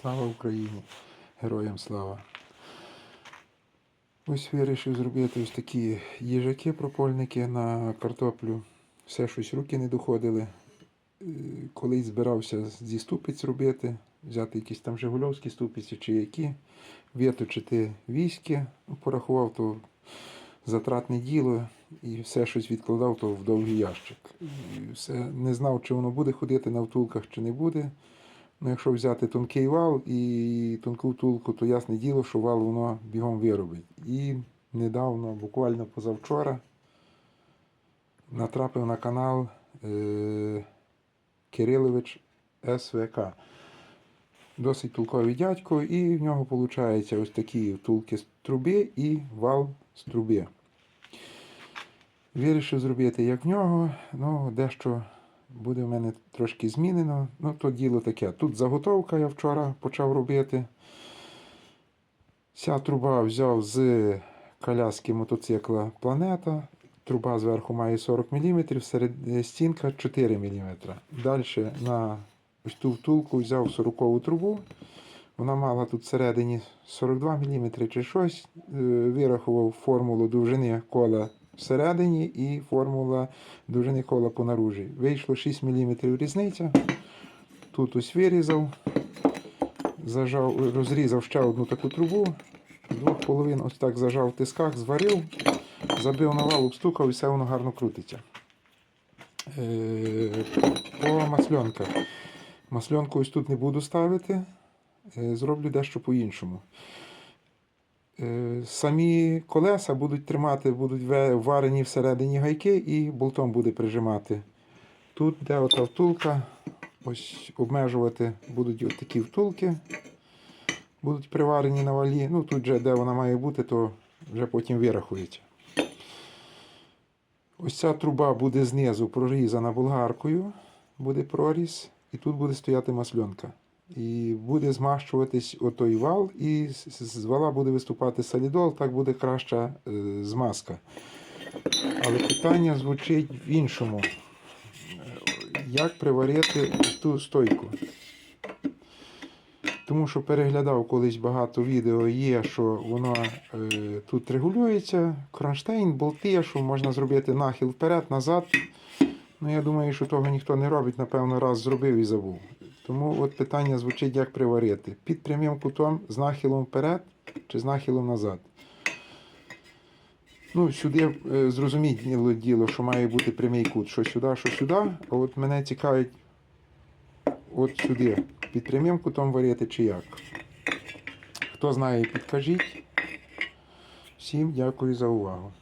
Слава Україні! Героям слава! Ось вирішив зробити ось такі їжаки пропольники на картоплю. Все щось руки не доходили. Е, Колись збирався зі ступиць робити, взяти якісь там Жигульовські ступиці чи які, виточити віськи, Ну, порахував то затратне діло і все щось відкладав то в довгий ящик. І все не знав, чи воно буде ходити на втулках, чи не буде. Ну, якщо взяти тонкий вал і тонку втулку, то ясне діло, що вал воно бігом виробить. І недавно, буквально позавчора, натрапив на канал е- Кирилович СВК. Досить толковий дядько, і в нього виходить ось такі втулки з труби і вал з труби. Вирішив зробити як в нього, ну дещо буде в мене трошки змінено. Ну, то діло таке. Тут заготовка я вчора почав робити. Ця труба взяв з коляски мотоцикла Планета. Труба зверху має 40 мм, серед е, стінка 4 мм. Далі на ту втулку взяв 40-ву трубу. Вона мала тут всередині 42 мм чи щось. Е, Вирахував формулу довжини кола всередині і формула довжини кола по наружі. Вийшло 6 мм різниця. Тут ось вирізав, зажав, розрізав ще одну таку трубу. З двох половин ось так зажав в тисках, зварив, забив на вал, обстукав і все воно гарно крутиться. Е, По масльонках. Масльонку ось тут не буду ставити. Е, Зроблю дещо по-іншому. Е, Самі колеса будуть тримати, будуть варені всередині гайки і болтом буде прижимати. Тут, де ота втулка, ось обмежувати будуть от такі втулки, будуть приварені на валі. Ну тут же, де вона має бути, то вже потім вирахується. Ось ця труба буде знизу прорізана болгаркою, буде проріз, і тут буде стояти масльонка. І буде змащуватись отой вал, і з- вала буде виступати солідол, так буде краща е, змазка. Але питання звучить в іншому. Е, Як приварити ту стойку? Тому що переглядав колись багато відео, є, що воно е, тут регулюється, кронштейн, болти, що можна зробити нахил вперед, назад. Ну, я думаю, що того ніхто не робить, напевно, раз зробив і забув. Тому от питання звучить, як приварити. Під прямим кутом з нахилом вперед чи з нахилом назад. Ну, сюди е, зрозуміло діло, що має бути прямий кут, що сюди, що сюди. А от мене цікавить от сюди. Під прямим кутом варити чи як. Хто знає, підкажіть. Всім дякую за увагу.